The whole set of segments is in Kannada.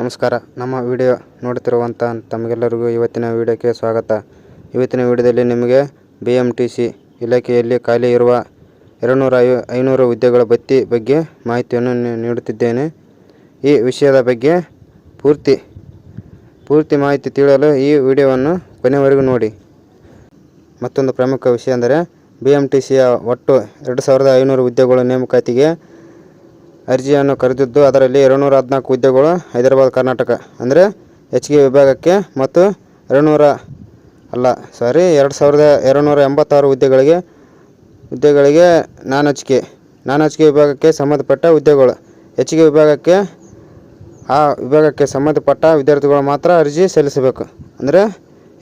ನಮಸ್ಕಾರ. ನಮ್ಮ ವಿಡಿಯೋ ನೋಡುತ್ತಿರುವಂಥ ತಮಗೆಲ್ಲರಿಗೂ ಇವತ್ತಿನ ವಿಡಿಯೋಕ್ಕೆ ಸ್ವಾಗತ. ಇವತ್ತಿನ ವಿಡಿಯೋದಲ್ಲಿ ನಿಮಗೆ ಬಿ ಎಂ ಟಿ ಸಿ ಇಲಾಖೆಯಲ್ಲಿ ಖಾಲಿ ಇರುವ ಎರಡುನೂರ ಐ, ಐನೂರು ಹುದ್ದೆಗಳ ಭತ್ತಿ ಬಗ್ಗೆ ಮಾಹಿತಿಯನ್ನು ನೀಡುತ್ತಿದ್ದೇನೆ. ಈ ವಿಷಯದ ಬಗ್ಗೆ ಪೂರ್ತಿ ಪೂರ್ತಿ ಮಾಹಿತಿ ತಿಳಿಯಲು ಈ ವಿಡಿಯೋವನ್ನು ಕೊನೆವರೆಗೂ ನೋಡಿ. ಮತ್ತೊಂದು ಪ್ರಮುಖ ವಿಷಯ ಅಂದರೆ ಬಿ ಎಂ ಟಿ ಸಿಯ ಒಟ್ಟು ಎರಡು ಸಾವಿರದ ಐನೂರು ಹುದ್ದೆಗಳ ನೇಮಕಾತಿಗೆ ಅರ್ಜಿಯನ್ನು ಕರೆದಿದ್ದು ಅದರಲ್ಲಿ ಎರಡುನೂರ ಹದಿನಾಲ್ಕು ಹುದ್ದೆಗಳು ಹೈದರಾಬಾದ್, ಕರ್ನಾಟಕ. ಅಂದರೆ ಕೆ ವಿಭಾಗಕ್ಕೆ ಮತ್ತು ಎರಡುನೂರ ಅಲ್ಲ ಸಾರಿ ಎರಡು ಸಾವಿರದ ಎರಡುನೂರ ಎಂಬತ್ತಾರು ಹುದ್ದೆಗಳಿಗೆ ಹುದ್ದೆಗಳಿಗೆ non H K non H K ವಿಭಾಗಕ್ಕೆ ಸಂಬಂಧಪಟ್ಟ ಹುದ್ದೆಗಳು. ಕೆ ವಿಭಾಗಕ್ಕೆ, ಆ ವಿಭಾಗಕ್ಕೆ ಸಂಬಂಧಪಟ್ಟ ವಿದ್ಯಾರ್ಥಿಗಳು ಮಾತ್ರ ಅರ್ಜಿ ಸಲ್ಲಿಸಬೇಕು. ಅಂದರೆ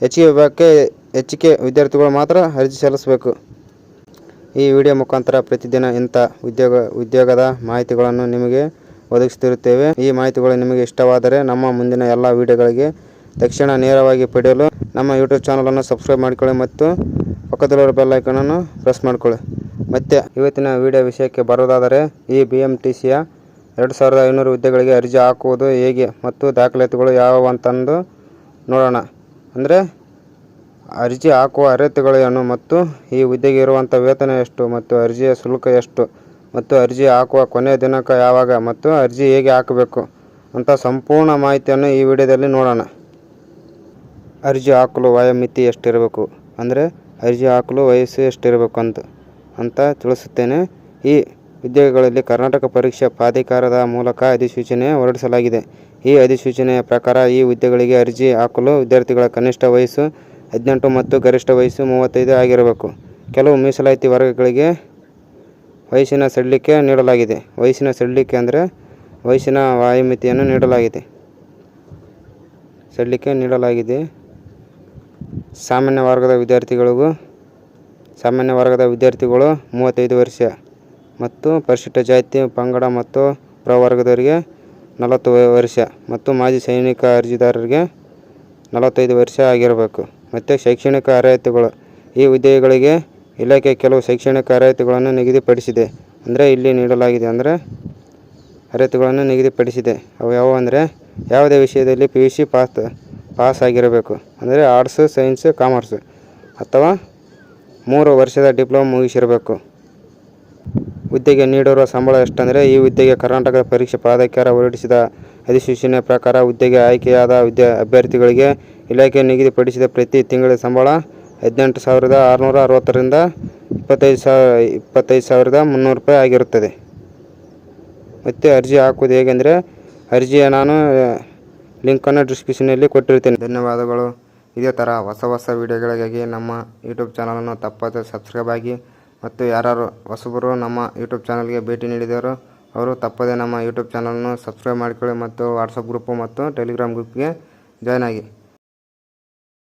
ಹೆಚ್ಚಿಗೆ ವಿಭಾಗಕ್ಕೆ ಹೆಚ್ಚಿಗೆ ವಿದ್ಯಾರ್ಥಿಗಳು ಮಾತ್ರ ಅರ್ಜಿ ಸಲ್ಲಿಸಬೇಕು. ಈ ವಿಡಿಯೋ ಮುಖಾಂತರ ಪ್ರತಿದಿನ ಇಂಥ ಉದ್ಯೋಗ ಉದ್ಯೋಗದ ಮಾಹಿತಿಗಳನ್ನು ನಿಮಗೆ ಒದಗಿಸುತ್ತಿರುತ್ತೇವೆ. ಈ ಮಾಹಿತಿಗಳು ನಿಮಗೆ ಇಷ್ಟವಾದರೆ ನಮ್ಮ ಮುಂದಿನ ಎಲ್ಲ ವಿಡಿಯೋಗಳಿಗೆ ತಕ್ಷಣ ನೇರವಾಗಿ ಪಡೆಯಲು ನಮ್ಮ ಯೂಟ್ಯೂಬ್ ಚಾನಲನ್ನು ಸಬ್ಸ್ಕ್ರೈಬ್ ಮಾಡಿಕೊಳ್ಳಿ ಮತ್ತು ಪಕ್ಕದಲ್ಲಿರೋ ಬೆಲ್ ಐಕನನ್ನು ಪ್ರೆಸ್ ಮಾಡಿಕೊಳ್ಳಿ. ಮತ್ತು ಇವತ್ತಿನ ವಿಡಿಯೋ ವಿಷಯಕ್ಕೆ ಬರೋದಾದರೆ ಈ ಬಿ ಎಂ ಟಿ ಸಿಯ ಎರಡು ಸಾವಿರದ ಐನೂರು ಹುದ್ದೆಗಳಿಗೆ ಅರ್ಜಿ ಹಾಕುವುದು ಹೇಗೆ ಮತ್ತು ದಾಖಲಾತಿಗಳು ಯಾವುವು ಅಂತಂದು ನೋಡೋಣ. ಅಂದರೆ ಅರ್ಜಿ ಹಾಕುವ ಅರ್ಹತೆಗಳೇನು ಮತ್ತು ಈ ಹುದ್ದೆಗೆ ಇರುವಂಥ ವೇತನ ಎಷ್ಟು ಮತ್ತು ಅರ್ಜಿಯ ಶುಲ್ಕ ಎಷ್ಟು ಮತ್ತು ಅರ್ಜಿ ಹಾಕುವ ಕೊನೆಯ ದಿನಾಂಕ ಯಾವಾಗ ಮತ್ತು ಅರ್ಜಿ ಹೇಗೆ ಹಾಕಬೇಕು ಅಂತ ಸಂಪೂರ್ಣ ಮಾಹಿತಿಯನ್ನು ಈ ವಿಡಿಯೋದಲ್ಲಿ ನೋಡೋಣ. ಅರ್ಜಿ ಹಾಕಲು ವಯೋಮಿತಿ ಎಷ್ಟಿರಬೇಕು ಅಂದರೆ ಅರ್ಜಿ ಹಾಕಲು ವಯಸ್ಸು ಎಷ್ಟಿರಬೇಕು ಅಂತ ಅಂತ ತಿಳಿಸುತ್ತೇನೆ. ಈ ಉದ್ಯೋಗಗಳಲ್ಲಿ ಕರ್ನಾಟಕ ಪರೀಕ್ಷಾ ಪ್ರಾಧಿಕಾರದ ಮೂಲಕ ಅಧಿಸೂಚನೆ ಹೊರಡಿಸಲಾಗಿದೆ. ಈ ಅಧಿಸೂಚನೆಯ ಪ್ರಕಾರ ಈ ಹುದ್ದೆಗಳಿಗೆ ಅರ್ಜಿ ಹಾಕಲು ವಿದ್ಯಾರ್ಥಿಗಳ ಕನಿಷ್ಠ ವಯಸ್ಸು ಹದಿನೆಂಟು ಮತ್ತು ಗರಿಷ್ಠ ವಯಸ್ಸು ಮೂವತ್ತೈದು ಆಗಿರಬೇಕು. ಕೆಲವು ಮೀಸಲಾತಿ ವರ್ಗಗಳಿಗೆ ವಯಸ್ಸಿನ ಸಡಿಲಿಕೆ ನೀಡಲಾಗಿದೆ. ವಯಸ್ಸಿನ ಸಡಿಲಿಕೆ ಅಂದರೆ ವಯಸ್ಸಿನ ವಾಯುಮಿತಿಯನ್ನು ನೀಡಲಾಗಿದೆ. ಸಡಿಲಿಕೆ ನೀಡಲಾಗಿದೆ. ಸಾಮಾನ್ಯ ವರ್ಗದ ವಿದ್ಯಾರ್ಥಿಗಳಿಗೂ ಸಾಮಾನ್ಯ ವರ್ಗದ ವಿದ್ಯಾರ್ಥಿಗಳು ಮೂವತ್ತೈದು ವರ್ಷ ಮತ್ತು ಪರಿಶಿಷ್ಟ ಜಾತಿ, ಪಂಗಡ ಮತ್ತು ಪ್ರವರ್ಗದವರಿಗೆ ನಲವತ್ತು ವರ್ಷ ಮತ್ತು ಮಾಜಿ ಸೈನಿಕ ಅರ್ಜಿದಾರರಿಗೆ ನಲವತ್ತೈದು ವರ್ಷ ಆಗಿರಬೇಕು. ಮತ್ತು ಶೈಕ್ಷಣಿಕ ಅರ್ಹತೆಗಳು ಈ ಹುದ್ದೆಗಳಿಗೆ ಇಲಾಖೆ ಕೆಲವು ಶೈಕ್ಷಣಿಕ ಅರ್ಹತೆಗಳನ್ನು ನಿಗದಿಪಡಿಸಿದೆ. ಅಂದರೆ ಇಲ್ಲಿ ನೀಡಲಾಗಿದೆ ಅಂದರೆ ಅರ್ಹತೆಗಳನ್ನು ನಿಗದಿಪಡಿಸಿದೆ. ಅವು ಯಾವುವು ಅಂದರೆ ಯಾವುದೇ ವಿಷಯದಲ್ಲಿ P U C pass pass ಆಗಿರಬೇಕು. ಅಂದರೆ ಆರ್ಟ್ಸ್ ಸೈನ್ಸ್ ಕಾಮರ್ಸ್ ಅಥವಾ ಮೂರು ವರ್ಷದ ಡಿಪ್ಲೊಮಾ ಮುಗಿಸಿರಬೇಕು. ಹುದ್ದೆಗೆ ನೀಡಿರುವ ಸಂಬಳ ಎಷ್ಟಂದರೆ ಈ ಹುದ್ದೆಗೆ ಕರ್ನಾಟಕ ಪರೀಕ್ಷೆ ಪ್ರಾಧಿಕಾರ ಹೊರಡಿಸಿದ ಅಧಿಸೂಚನೆ ಪ್ರಕಾರ ಹುದ್ದೆಗೆ ಆಯ್ಕೆಯಾದ ವಿದ್ಯಾ ಅಭ್ಯರ್ಥಿಗಳಿಗೆ ಇಲಾಖೆ ನಿಗದಿಪಡಿಸಿದ ಪ್ರತಿ ತಿಂಗಳ ಸಂಬಳ ಹದಿನೆಂಟು ಸಾವಿರದ ಆರುನೂರ ಅರವತ್ತರಿಂದ ಇಪ್ಪತ್ತೈದು ಸಾವಿರ ಇಪ್ಪತ್ತೈದು ಸಾವಿರದ ಮುನ್ನೂರು ರೂಪಾಯಿ ಆಗಿರುತ್ತದೆ. ಮತ್ತು ಅರ್ಜಿ ಹಾಕುವುದು ಹೇಗೆಂದರೆ, ಅರ್ಜಿಯ ನಾನು ಲಿಂಕನ್ನು ಡಿಸ್ಕ್ರಿಪ್ಷನಲ್ಲಿ ಕೊಟ್ಟಿರ್ತೇನೆ ಧನ್ಯವಾದಗಳು. ಇದೇ ಥರ ಹೊಸ ಹೊಸ ವಿಡಿಯೋಗಳಿಗಾಗಿ ನಮ್ಮ ಯೂಟ್ಯೂಬ್ ಚಾನಲನ್ನು ತಪ್ಪದೆ ಸಬ್ಸ್ಕ್ರೈಬ್ ಆಗಿ ಮತ್ತು ಯಾರು ಹೊಸಬರು ನಮ್ಮ ಯೂಟ್ಯೂಬ್ ಚಾನಲ್ಗೆ ಭೇಟಿ ನೀಡಿದವರು, ಅವರು ತಪ್ಪದೆ ನಮ್ಮ ಯೂಟ್ಯೂಬ್ ಚಾನಲನ್ನು ಸಬ್ಸ್ಕ್ರೈಬ್ ಮಾಡಿಕೊಳ್ಳಿ ಮತ್ತು ವಾಟ್ಸಪ್ ಗ್ರೂಪು ಮತ್ತು ಟೆಲಿಗ್ರಾಮ್ ಗ್ರೂಪ್ಗೆ ಜಾಯ್ನ್ ಆಗಿ.